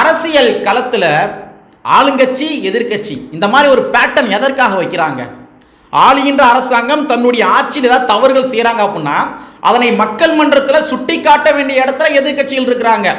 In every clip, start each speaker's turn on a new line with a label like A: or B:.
A: அரசியல் களத்தில் ஆளுங்கட்சி எதிர்க்கட்சி இந்த மாதிரி ஒரு பேட்டர்ன் எதற்காக வைக்கிறாங்க? ஆளுகின்ற அரசாங்கம் தன்னுடைய ஆட்சியில் ஏதாவது தவறுகள் செய்கிறாங்க அப்படின்னா அதனை மக்கள் மன்றத்தில் சுட்டி காட்ட வேண்டிய இடத்துல எதிர்க்கட்சிகள் இருக்கிறாங்க.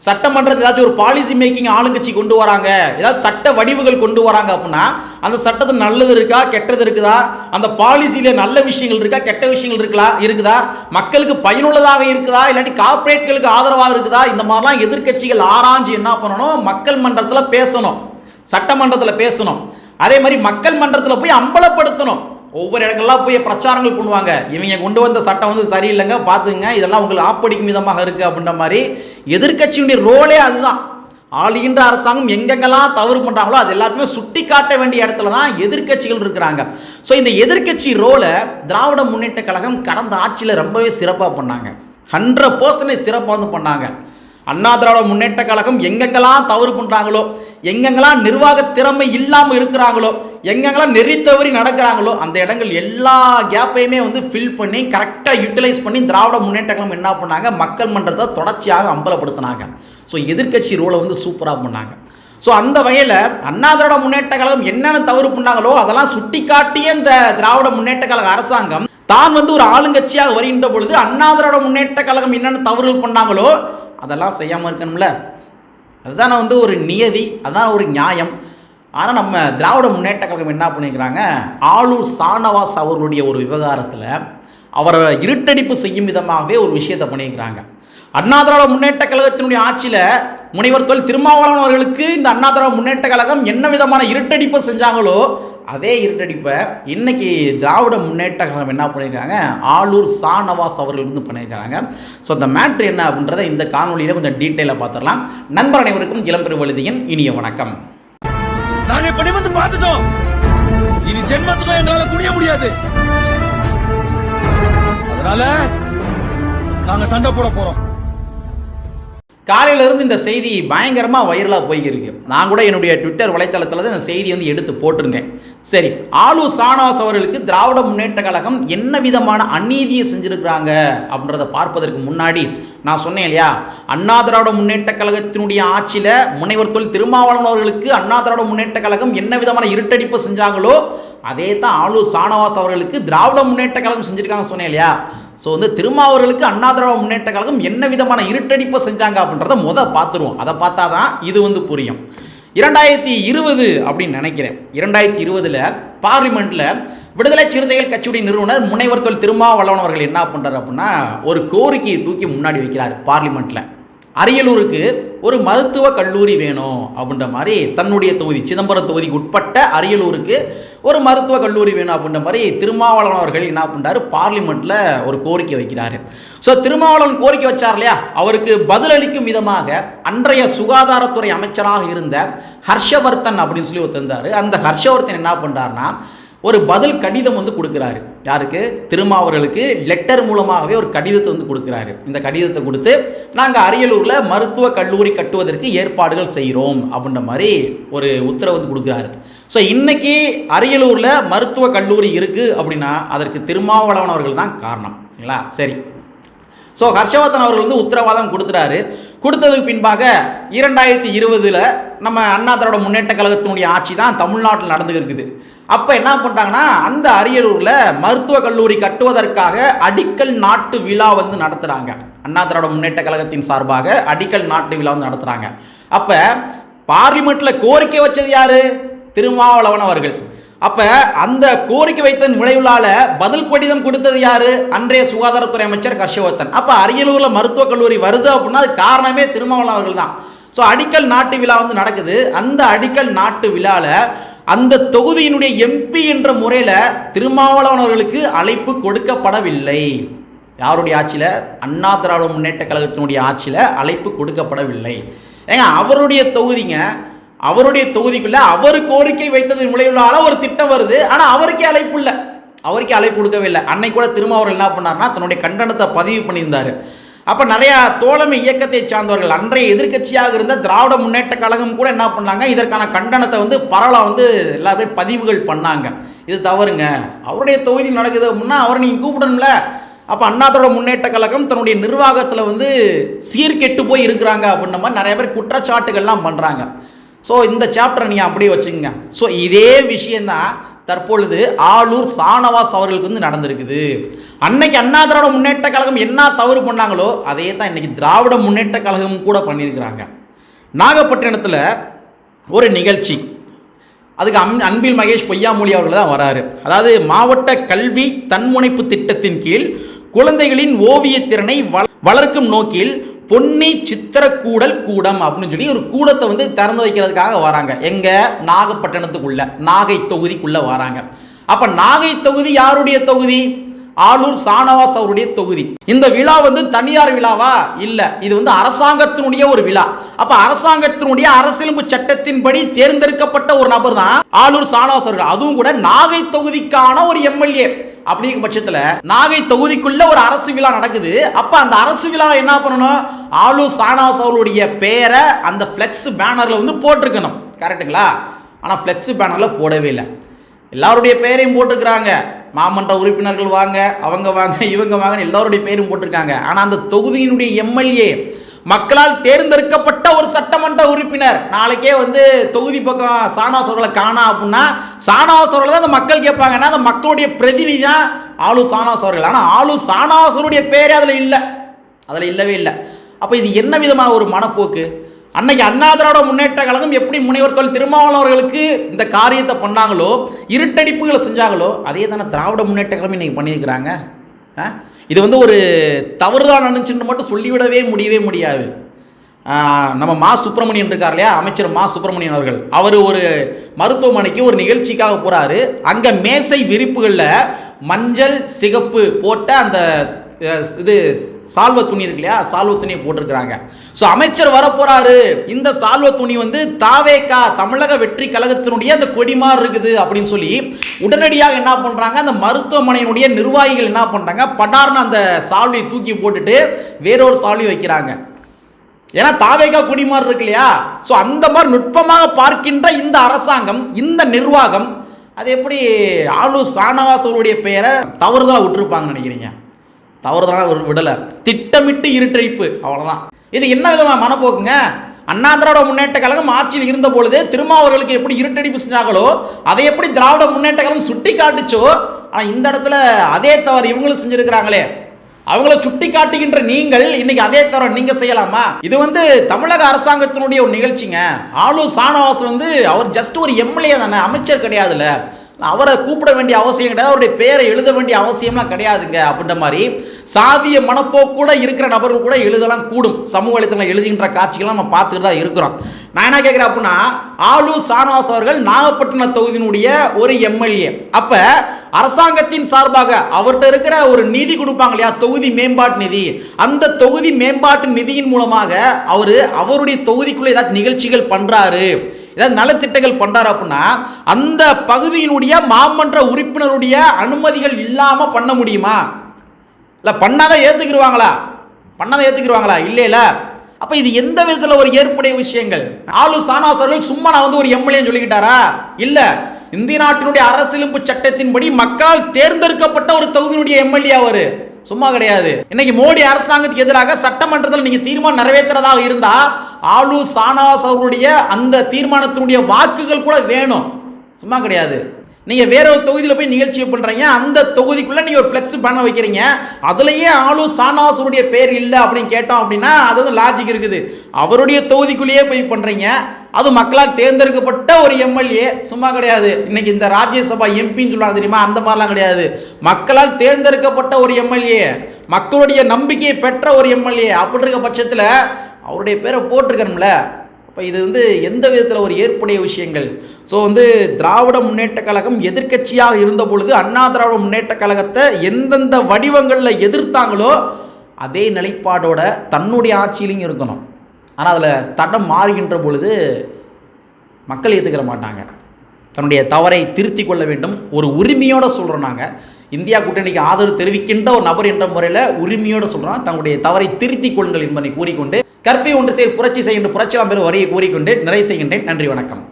A: சட்டமன்றத்தில் ஏதாச்சும் ஒரு பாலிசி மேக்கிங் ஆளுங்கட்சி கொண்டு வராங்க ஏதாவது சட்ட வடிவுகள் கொண்டு வராங்க அப்படின்னா அந்த சட்டத்தில் நல்லது இருக்கா கெட்டது இருக்குதா? அந்த பாலிசியில் நல்ல விஷயங்கள் இருக்கா கெட்ட விஷயங்கள் இருக்கலாம் இருக்குதா? மக்களுக்கு பயனுள்ளதாக இருக்குதா? இல்லாட்டி கார்ப்பரேட்களுக்கு ஆதரவாக இருக்குதா? இந்த மாதிரிலாம் எதிர்க்கட்சிகள் ஆராய்ஞ்சு என்ன பண்ணணும்? மக்கள் மன்றத்தில் பேசணும். சட்டமன்றத்தில் பேசணும். அதே மாதிரி மக்கள் மன்றத்தில் போய் அம்பலப்படுத்தணும். ஒவ்வொரு இடங்கள்லாம் போய் பிரச்சாரங்கள் பண்ணுவாங்க. இவங்க கொண்டு வந்த சட்டம் வந்து சரியில்லைங்க பார்த்துங்க இதெல்லாம் உங்களுக்கு ஆப்படிக்கும் விதமாக இருக்குது அப்படின்ற மாதிரி எதிர்க்கட்சியுடைய ரோலே அதுதான். ஆளுகின்ற அரசாங்கம் எங்கெங்கெல்லாம் தவறு பண்ணுறாங்களோ அது எல்லாத்தையுமே சுட்டி காட்ட வேண்டிய இடத்துல தான் எதிர்க்கட்சிகள் இருக்கிறாங்க. ஸோ இந்த எதிர்க்கட்சி ரோலை திராவிட முன்னேற்ற கழகம் கடந்த ஆட்சியில் ரொம்பவே சிறப்பாக பண்ணாங்க. ஹண்ட்ரட் பர்சன்டேஜ் சிறப்பாக வந்து பண்ணாங்க. அண்ணா திராவிட முன்னேற்ற கழகம் எங்கெங்கெல்லாம் தவறு பண்ணுறாங்களோ எங்கெங்கெல்லாம் நிர்வாக திறமை இல்லாமல் இருக்கிறாங்களோ எங்கெங்கெல்லாம் நெறி தவறி நடக்கிறாங்களோ அந்த இடங்கள் எல்லா கேப்பையுமே வந்து ஃபில் பண்ணி கரெக்டாக யூட்டிலைஸ் பண்ணி திராவிட முன்னேற்ற கழகம் என்ன பண்ணாங்க? மக்கள் மன்றத்தை தொடர்ச்சியாக அம்பலப்படுத்தினாங்க. ஸோ எதிர்க்கட்சி ரோலை வந்து சூப்பராக பண்ணாங்க. ஸோ அந்த வகையில் அண்ணா திராவிட முன்னேற்ற கழகம் என்னென்ன தவறு பண்ணாங்களோ அதெல்லாம் சுட்டி காட்டிய இந்த திராவிட முன்னேற்ற கழக அரசாங்கம் தான் வந்து ஒரு ஆளுங்கட்சியாக வருகின்ற பொழுது அண்ணா திராவிட முன்னேற்ற கழகம் என்னென்ன தவறுகள் பண்ணாங்களோ அதெல்லாம் செய்யாமல் இருக்கணும்ல. அதுதான் வந்து ஒரு நியதி அதான் ஒரு நியாயம். ஆனால் நம்ம திராவிட முன்னேற்ற கழகம் என்ன பண்ணிக்கிறாங்க? ஆளூர் சானவாஸ் அவர்களுடைய ஒரு விவகாரத்தில் அவரை இருட்டடிப்பு செய்யும் விதமாகவே ஒரு விஷயத்தை பண்ணியிருக்கிறாங்க அண்ணா திராவிட முன்னேற்ற கழகத்தினுடைய ஆட்சியில் முனைவர் தொல் திருமாவளவன் அவர்களுக்கு இந்த அண்ணா திராவிட முன்னேற்ற கழகம் என்ன விதமான இருட்டடிப்பை செஞ்சாங்களோ அதே இருட்டடிப்பை இன்னைக்கு திராவிட முன்னேற்ற கழகம் என்ன பண்ணியிருக்காங்க? ஆளூர் சா நவாஸ் அவர்கள் வந்து பண்ணியிருக்காங்க. ஸோ அந்த மேட்ரு என்ன அப்படின்றத இந்த காணொலியில் கொஞ்சம் டீட்டெயிலாக பார்த்துடலாம். நண்பர் அனைவருக்கும் இளம்பெருவழுதியின் இனிய வணக்கம்.
B: நாங்கள் இப்படி வந்து பார்த்துட்டோம். இனி ஜென்மத்துக்கும் எங்களால குடிய முடியாது. அதனால நாங்க சண்டை போட போறோம்.
A: காலையிலேருந்து இந்த செய்தி பயங்கரமாக வைரலாக போய்கிருக்கு நான் கூட என்னுடைய ட்விட்டர் வலைத்தளத்தில் தான் இந்த செய்தி வந்து எடுத்து போட்டிருந்தேன். சரி ஆலு சானாஸ் அவர்களுக்கு திராவிட முன்னேற்ற கழகம் என்ன விதமான அநீதியை செஞ்சுருக்கிறாங்க அப்படின்றத பார்ப்பதற்கு முன்னாடி நான் சொன்னேன் இல்லையா? அண்ணா திராவிட முன்னேற்ற கழகத்தினுடைய ஆட்சியில் முனைவர் தொழில் திருமாவளவன் அவர்களுக்கு அண்ணா திராவிட முன்னேற்ற கழகம் என்ன விதமான இருட்டடிப்பு செஞ்சாங்களோ அதே தான் ஆலு சானவாஸ் அவர்களுக்கு திராவிட முன்னேற்ற கழகம் செஞ்சுருக்காங்க சொன்னேன் இல்லையா? ஸோ வந்து திருமாவர்களுக்கு அண்ணா திராவிட முன்னேற்ற கழகம் என்ன விதமான இருட்டடிப்பை செஞ்சாங்க அப்படின்றத முத பார்த்துருவோம். அதை பார்த்தா தான் இது வந்து புரியும். இரண்டாயிரத்தி இருபது அப்படின்னு நினைக்கிறேன். இரண்டாயிரத்தி இருபதில் பார்லிமெண்ட்டில் விடுதலை சிறுத்தைகள் கட்சியுடைய நிறுவனர் முனைவர் தொல் திருமாவளவன் அவர்கள் என்ன பண்ணுறாரு அப்படின்னா ஒரு கோரிக்கையை தூக்கி முன்னாடி வைக்கிறார் பார்லிமெண்ட்டில் அரியலூருக்கு ஒரு மருத்துவ கல்லூரி வேணும் அப்படின்ற மாதிரி தன்னுடைய தொகுதி சிதம்பரம் தொகுதிக்கு உட்பட்ட அரியலூருக்கு ஒரு மருத்துவ கல்லூரி வேணும் அப்படின்ற மாதிரி திருமாவளவன் அவர்கள் என்ன பண்ணுறாரு பார்லிமெண்ட்டில் ஒரு கோரிக்கை வைக்கிறாரு. ஸோ திருமாவளவன் கோரிக்கை வச்சார் இல்லையா? அவருக்கு பதிலளிக்கும் விதமாக அன்றைய சுகாதாரத்துறை அமைச்சராக இருந்த ஹர்ஷவர்தன் அப்படின்னு சொல்லி ஒருத்தந்தார் அந்த ஹர்ஷவர்தன் என்ன பண்ணுறாருன்னா ஒரு பதில் கடிதம் வந்து கொடுக்குறாரு. யாருக்கு? திருமாவர்களுக்கு லெட்டர் மூலமாகவே ஒரு கடிதத்தை வந்து கொடுக்குறாரு. இந்த கடிதத்தை கொடுத்து நாங்கள் அரியலூரில் மருத்துவ கல்லூரி கட்டுவதற்கு ஏற்பாடுகள் செய்கிறோம் அப்படின்ற மாதிரி ஒரு உத்தரவு வந்து கொடுக்குறாரு. ஸோ இன்னைக்கு அரியலூரில் மருத்துவ கல்லூரி இருக்குது அப்படின்னா அதற்கு திருமாவளவன் அவர்கள் தான் காரணம். சரிங்களா சரி. ஸோ ஹர்ஷவர்தன் அவர்கள் வந்து உத்தரவாதம் கொடுத்துறாரு கொடுத்ததுக்கு பின்பாக இரண்டாயிரத்தி இருபதில் நம்ம அண்ணா திராவிட முன்னேற்ற கழகத்தினுடைய ஆட்சி தான் தமிழ்நாட்டில் நடந்து இருக்குது. அப்போ என்ன பண்ணுறாங்கன்னா அந்த அரியலூரில் மருத்துவக் கல்லூரி கட்டுவதற்காக அடிக்கல் நாட்டு விழா வந்து நடத்துகிறாங்க அண்ணா திராவிட முன்னேற்ற கழகத்தின் சார்பாக அடிக்கல் நாட்டு விழா வந்து நடத்துகிறாங்க அப்போ பார்லிமெண்ட்டில் கோரிக்கை வச்சது யார்? திருமாவளவன் அவர்கள். அப்ப அந்த கோரிக்கை வைத்த விளைவுலால பதில் கடிதம் கொடுத்தது யாரு? அன்றைய சுகாதாரத்துறை அமைச்சர் ஹர்ஷவர்தன். அப்ப அரியலூர்ல மருத்துவக் கல்லூரி வருது அப்படின்னா அது காரணமே திருமாவளவன் அவர்கள் தான். ஸோ அடிக்கல் நாட்டு விழா வந்து நடக்குது. அந்த அடிக்கல் நாட்டு விழால அந்த தொகுதியினுடைய எம்பி என்ற முறையில் திருமாவளவன் அவர்களுக்கு அழைப்பு கொடுக்கப்படவில்லை. யாருடைய ஆட்சியில்? அண்ணா திராவிட முன்னேற்ற கழகத்தினுடைய ஆட்சியில் அழைப்பு கொடுக்கப்படவில்லை. ஏங்க அவருடைய தொகுதிங்க அவருடைய தொகுதிக்குள்ள அவர் கோரிக்கை வைத்தது விளைவுள்ள ஒரு திட்டம் வருது. ஆனால் அவருக்கே அழைப்பு இல்லை. அவருக்கே அழைப்பு கொடுக்கவே இல்லை. அன்னை கூட திரும்ப அவர் என்ன பண்ணார்னா தன்னுடைய கண்டனத்தை பதிவு பண்ணியிருந்தார். அப்போ நிறையா தோழமை இயக்கத்தை சார்ந்தவர்கள் அன்றைய எதிர்க்கட்சியாக இருந்த திராவிட முன்னேற்ற கழகம் கூட என்ன பண்ணாங்க இதற்கான கண்டனத்தை வந்து பரவலாக வந்து எல்லாருமே பதிவுகள் பண்ணாங்க. இது தவறுங்க. அவருடைய தொகுதி நடக்குது அப்படின்னா அவரை நீங்கள் கூப்பிடணும்ல. அப்போ அண்ணாத்தோட முன்னேற்ற கழகம் தன்னுடைய நிர்வாகத்தில் வந்து சீர்கெட்டு போய் இருக்கிறாங்க அப்படின்ற மாதிரி நிறைய பேர் குற்றச்சாட்டுகள்லாம் பண்ணுறாங்க ஸோ இந்த சாப்டரை நீங்கள் அப்படியே வச்சுக்கோங்க. ஸோ இதே விஷயந்தான் தற்பொழுது ஆளூர் சானவாஸ் அவர்களுக்கு வந்து நடந்திருக்குது. அன்னைக்கு அண்ணா திராவிட முன்னேற்ற கழகம் என்ன தவறு பண்ணாங்களோ அதே தான் இன்னைக்கு திராவிட முன்னேற்ற கழகம் கூட பண்ணியிருக்கிறாங்க. நாகப்பட்டினத்தில் ஒரு நிகழ்ச்சி. அதுக்கு அன் அன்பில் மகேஷ் பொய்யாமொழி அவர்கள் தான் வராரு. அதாவது மாவட்ட கல்வி தன்முனைப்பு திட்டத்தின் கீழ் குழந்தைகளின் ஓவியத் திறனை வள- வளர்க்கும் நோக்கில் பொன்னி சித்திரக்கூடல் கூடம் அப்படின்னு சொல்லி ஒரு கூடத்தை வந்து திறந்து வைக்கிறதுக்காக வராங்க. எங்க? நாகப்பட்டினத்துக்குள்ள நாகை தொகுதிக்குள்ள வராங்க. அப்ப நாகை தொகுதி யாருடைய தொகுதி? ஆளூர் சானவாஸ் அவருடைய தொகுதி. இந்த விழா வந்து தனியார் விழாவா? இல்ல. இது வந்து அரசாங்கத்தினுடைய ஒரு விழா. அப்ப அரசாங்கத்தினுடைய அரசியலமைப்பு சட்டத்தின்படி தேர்ந்தெடுக்கப்பட்ட ஒரு நபர் தான் ஆளூர் சானவாஸ் அவர்கள். அதுவும் கூட நாகை தொகுதிக்கான ஒரு எம்எல்ஏ. அப்படிங்கிற பட்சத்தில் நாகை தொகுதிக்குள்ள ஒரு அரசு விழா நடக்குது. அப்ப அந்த அரசு விழா என்ன பண்ணணும்? ஆளூர் சானவாஸ் அவர்களுடைய பேரை அந்த ஃப்ளெக்ஸ் பேனர்ல வந்து போட்டிருக்கணும். கரெக்ட்டுங்களா ஆனால் ஃப்ளெக்ஸ் பேனரில் போடவே இல்லை. எல்லாருடைய பேரையும் போட்டிருக்கிறாங்க. மாமன்ற உறுப்பினர்கள் வாங்க அவங்க வாங்க இவங்க வாங்க எல்லோருடைய பேரும் போட்டிருக்காங்க. ஆனால் அந்த தொகுதியினுடைய எம்எல்ஏ மக்களால் தேர்ந்தெடுக்கப்பட்ட ஒரு சட்டமன்ற உறுப்பினர். நாளைக்கே வந்து தொகுதி பக்கம் சானாஸ் அவர்களை காணா அப்படின்னா சானாஸ் அவர்களை தான் அந்த மக்கள் கேட்பாங்க. ஏன்னா அந்த மக்களுடைய பிரதிநிதி தான் ஆளு சானாஸ் அவர்கள் ஆனால் ஆளு சானாஸ் அவருடைய பேரே அதில் இல்லை. அதில் இல்லவே இல்லை. அப்போ இது என்ன விதமாக ஒரு மனப்போக்கு? அன்னைக்கு அண்ணா திராவிட முன்னேற்ற கழகம் எப்படி முனைவர் தொழில் திருமாவளவன் அவர்களுக்கு இந்த காரியத்தை பண்ணாங்களோ இருட்டடிப்புகளை செஞ்சாங்களோ அதே தானே திராவிட முன்னேற்ற கழகம் இன்னைக்கு பண்ணியிருக்கிறாங்க. ஆ? இது வந்து ஒரு தவறுதான் நினைச்சுன்னு மட்டும் சொல்லிவிடவே முடியவே முடியாது. நம்ம மா சுப்பிரமணியன் இருக்கார் இல்லையா? அமைச்சர் மா சுப்பிரமணியன் அவர்கள். அவர் ஒரு மருத்துவமனைக்கு ஒரு நிகழ்ச்சிக்காக போகிறாரு அங்கே மேசை விரிப்புகளில் மஞ்சள் சிகப்பு போட்ட அந்த இது சால்வ துணி இருக்கு இல்லையா? சால்வ துணியை போட்டிருக்கிறாங்க. ஸோ அமைச்சர் வரப்போறாரு. இந்த சால்வ துணி வந்து தாவேக்கா தமிழக வெற்றி கழகத்தினுடைய அந்த கொடிமார் இருக்குது அப்படின்னு சொல்லி உடனடியாக என்ன பண்றாங்க? அந்த மருத்துவமனையினுடைய நிர்வாகிகள் என்ன பண்றாங்க? படார்னு அந்த சால்வை தூக்கி போட்டுட்டு வேறொரு சால்வை வைக்கிறாங்க. ஏன்னா தாவேகா குடிமாறு இருக்கு இல்லையா? ஸோ அந்த மாதிரி நுட்பமாக பார்க்கின்ற இந்த அரசாங்கம் இந்த நிர்வாகம் அது எப்படி ஆளு சானவாஸ் பெயரை தவறுதலாக விட்டுருப்பாங்கன்னு நினைக்கிறீங்க? தவறுதலான ஒரு விடலை. திட்டமிட்டு இருட்டழிப்பு அவ்வளோதான் இது என்ன விதமாக மனப்போக்குங்க? அண்ணா திராவிட முன்னேற்ற கழகம் ஆட்சியில் இருந்த பொழுது திருமாவர்களுக்கு எப்படி இருட்டடிப்பு செஞ்சாங்களோ அதை எப்படி திராவிட முன்னேற்ற கழகம் சுட்டி காட்டுச்சோ ஆனால் இந்த இடத்துல அதே தவறு இவங்களும் செஞ்சிருக்கிறாங்களே. அவங்கள சுட்டி காட்டுகின்ற நீங்கள் இன்னைக்கு அதே தவிர நீங்க செய்யலாமா? இது வந்து தமிழக அரசாங்கத்தினுடைய ஒரு நிகழ்ச்சிங்க. ஆளு சானவாஸ் வந்து அவர் ஜஸ்ட் ஒரு எம்எல்ஏ தானே அமைச்சர் கிடையாதுல்ல. அவரை கூப்பிட வேண்டிய அவசியம் கிடையாது. அவருடைய பேரை எழுத வேண்டிய அவசியம்லாம் கிடையாதுங்க அப்படின்ற மாதிரி சாதிய மனப்போக்கூட இருக்கிற நபர்கள் கூட எழுதலாம் கூடும். சமூக வலைத்தளம் எழுதுகின்ற காட்சிகள்லாம் நம்ம பார்த்துட்டு தான் இருக்கிறோம். நான் என்ன கேட்குறேன் அப்படின்னா ஆளூர் சானவாஸ் அவர்கள் நாகப்பட்டினம் தொகுதியினுடைய ஒரு எம்எல்ஏ. அப்போ அரசாங்கத்தின் சார்பாக அவர்கிட்ட இருக்கிற ஒரு நிதி கொடுப்பாங்க இல்லையா? தொகுதி மேம்பாட்டு நிதி. அந்த தொகுதி மேம்பாட்டு நிதியின் மூலமாக அவர் அவருடைய தொகுதிக்குள்ளே ஏதாச்சும் நிகழ்ச்சிகள் பண்ணுறாரு ஏதாவது நலத்திட்டங்கள் பண்ணுறாரு அப்படின்னா அந்த பகுதியினுடைய மாமன்ற உறுப்பினருடைய அனுமதிகள் இல்லாமல் பண்ண முடியுமா? இல்லை பண்ணாதான் ஏத்துக்கிருவாங்களா? பண்ணாதான் ஏத்துக்கிருவாங்களா? இல்லையில. அப்போ இது எந்த விதத்தில் ஒரு ஏற்புடைய விஷயங்கள்? ஆளு சானாசர்கள் சும்மா நான் வந்து ஒரு எம்எல்ஏன்னு சொல்லிக்கிட்டாரா? இல்லை. இந்திய நாட்டினுடைய அரசியலமைப்பு சட்டத்தின்படி மக்களால் தேர்ந்தெடுக்கப்பட்ட ஒரு தொகுதியினுடைய எம்எல்ஏ அவர். சும்மா கிடையாது. இன்னைக்கு மோடி அரசாங்கத்துக்கு எதிராக சட்டமன்றத்தில் நீங்க தீர்மானம் நிறைவேற்றுறதாக இருந்தா ஆளு சானாஸ் அவருடைய அந்த தீர்மானத்தினுடைய வாக்குகள் கூட வேணும். சும்மா கிடையாது. நீங்க வேற ஒரு தொகுதியில் போய் நிகழ்ச்சி பண்றீங்க அந்த தொகுதிக்குள்ள நீங்க ஒரு ஃப்ளெக்ஸ் பண்ண வைக்கிறீங்க. அதுலயே ஆளு சானாசருடைய பேர் இல்லை அப்படின்னு கேட்டோம் அப்படின்னா அது வந்து லாஜிக் இருக்குது. அவருடைய தொகுதிக்குள்ளேயே போய் பண்றீங்க. அது மக்களால் தேர்ந்தெடுக்கப்பட்ட ஒரு எம்எல்ஏ சும்மா கிடையாது. இன்னைக்கு இந்த ராஜ்யசபா எம்பின்னு சொல்லுவாங்க தெரியுமா? அந்த மாதிரிலாம் கிடையாது. மக்களால் தேர்ந்தெடுக்கப்பட்ட ஒரு எம்எல்ஏ மக்களுடைய நம்பிக்கையை பெற்ற ஒரு எம்எல்ஏ அப்படி இருக்க பட்சத்தில் அவருடைய பேரை போட்டிருக்கணும்ல. அப்போ இது வந்து எந்த விதத்தில் ஒரு ஏற்புடைய விஷயங்கள்? ஸோ வந்து திராவிட முன்னேற்ற கழகம் எதிர்க்கட்சியாக இருந்த பொழுது அண்ணா திராவிட முன்னேற்ற கழகத்தை எந்தெந்த வடிவங்களில் எதிர்த்தாங்களோ அதே நிலைப்பாடோட தன்னுடைய ஆட்சியிலையும் இருக்கணும். ஆனால் அதில் தடம் மாறுகின்ற பொழுது மக்கள் ஏற்றுக்கிற மாட்டாங்க. தன்னுடைய தவறை திருத்தி கொள்ள வேண்டும். ஒரு உரிமையோடு சொல்கிறோம் நாங்கள் இந்தியா கூட்டணிக்கு ஆதரவு தெரிவிக்கின்ற ஒரு நபர் என்ற முறையில் உரிமையோடு சொல்கிறோம் தங்களுடைய தவறை திருத்திக் கொள்ளுங்கள் என்பதை கூறிக்கொண்டு கற்பை ஒன்று சேர் புரட்சி செய்கின்ற புரட்சிலாம் பெரும் வரியை கூறிக்கொண்டு நிறைவு செய்கின்றேன். நன்றி வணக்கம்.